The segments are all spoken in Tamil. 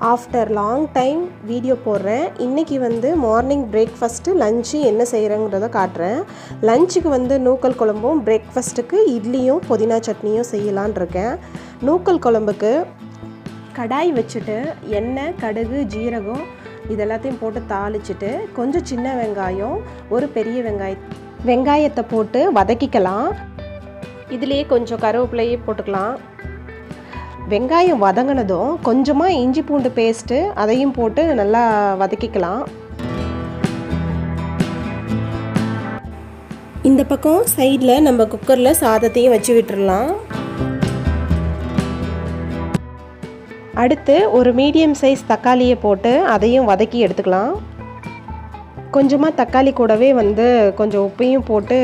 ஆஃப்டர் லாங் டைம் வீடியோ போடுறேன். இன்றைக்கி வந்து மார்னிங் பிரேக்ஃபஸ்ட்டு லஞ்சு என்ன செய்கிறேங்கிறத காட்டுறேன். லஞ்சுக்கு வந்து நூக்கல் குழம்பும் பிரேக்ஃபஸ்ட்டுக்கு இட்லியும் புதினா சட்னியும் செய்யலான் இருக்கேன். நூக்கல் குழம்புக்கு கடாய் வச்சுட்டு எண்ணெய் கடுகு ஜீரகம் இது எல்லாத்தையும் போட்டு தாளிச்சிட்டு கொஞ்சம் சின்ன வெங்காயம் ஒரு பெரிய வெங்காய வெங்காயத்தை போட்டு வதக்கிக்கலாம். இதுலேயே கொஞ்சம் கருவேப்பிலையே போட்டுக்கலாம். வெங்காயம் வதங்கினதும் கொஞ்சமாக இஞ்சி பூண்டு பேஸ்ட்டு அதையும் போட்டு நல்லா வதக்கிக்கலாம். இந்த பக்கம் சைடில் நம்ம குக்கரில் சாதத்தையும் வச்சு விட்டுடலாம் அடுத்து ஒரு மீடியம் சைஸ் தக்காளியை போட்டு அதையும் வதக்கி எடுத்துக்கலாம். கொஞ்சமாக தக்காளி கூடவே வந்து கொஞ்சம் உப்பையும் போட்டு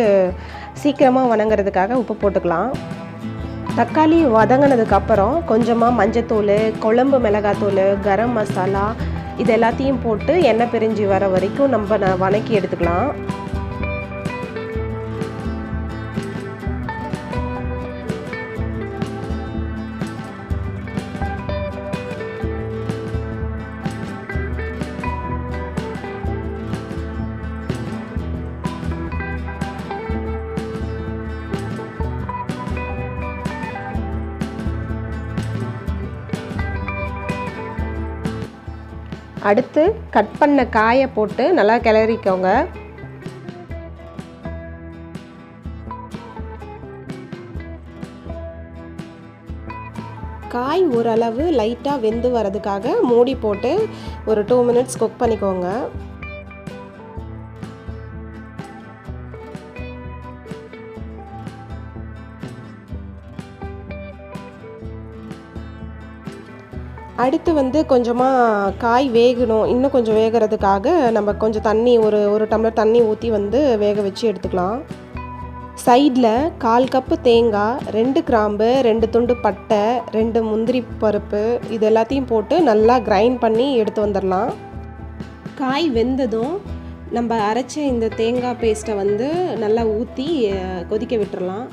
சீக்கிரமாக வணங்குறதுக்காக உப்பு போட்டுக்கலாம். தக்காளி வதங்கினதுக்கப்புறம் கொஞ்சமாக மஞ்சத்தூள் குழம்பு மிளகாத்தூள் கரம் மசாலா இது எல்லாத்தையும் போட்டு எண்ணெய் பிரிஞ்சு வர வரைக்கும் நம்ம வணக்கி எடுத்துக்கலாம். அடுத்து கட் பண்ண காயை போட்டு நல்லா கிளறிக்கோங்க. காய் ஓரளவு லைட்டாக வெந்து வரதுக்காக மூடி போட்டு ஒரு டூ மினிட்ஸ் குக் பண்ணிக்கோங்க. அடுத்து வந்து கொஞ்சமாக காய் வேகணும். இன்னும் கொஞ்சம் வேகிறதுக்காக நம்ம கொஞ்சம் தண்ணி ஒரு ஒரு டம்ளர் தண்ணி ஊற்றி வந்து வேக வச்சு எடுத்துக்கலாம். சைடில் கால் கப்பு தேங்காய் ரெண்டு கிராம்பு ரெண்டு துண்டு பட்டை ரெண்டு முந்திரி பருப்பு இது எல்லாத்தையும் போட்டு நல்லா கிரைண்ட் பண்ணி எடுத்து வந்துடலாம் காய் வெந்ததும் நம்ம அரைச்ச இந்த தேங்காய் பேஸ்ட்டை வந்து நல்லா ஊற்றி கொதிக்க விட்டுறலாம்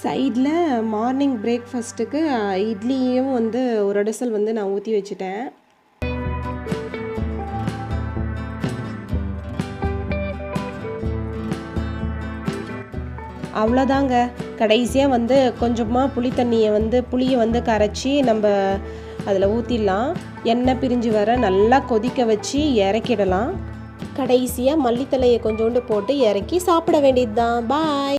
சைடில் மார்னிங் பிரேக்ஃபாஸ்ட்டுக்கு இட்லியும் வந்து ஒரு அடிசல் வந்து நான் ஊற்றி வச்சுட்டேன். அவ்வளோதாங்க. கடைசியாக வந்து கொஞ்சமாக புளி தண்ணியை வந்து புளியை வந்து கரைச்சி நம்ம அதில் ஊற்றிடலாம் எண்ணெய் பிரிஞ்சு வர நல்லா கொதிக்க வச்சு இறக்கிடலாம். கடைசியாக மல்லித்தலையை கொஞ்சோண்டு போட்டு இறக்கி சாப்பிட வேண்டியது தான் பாய்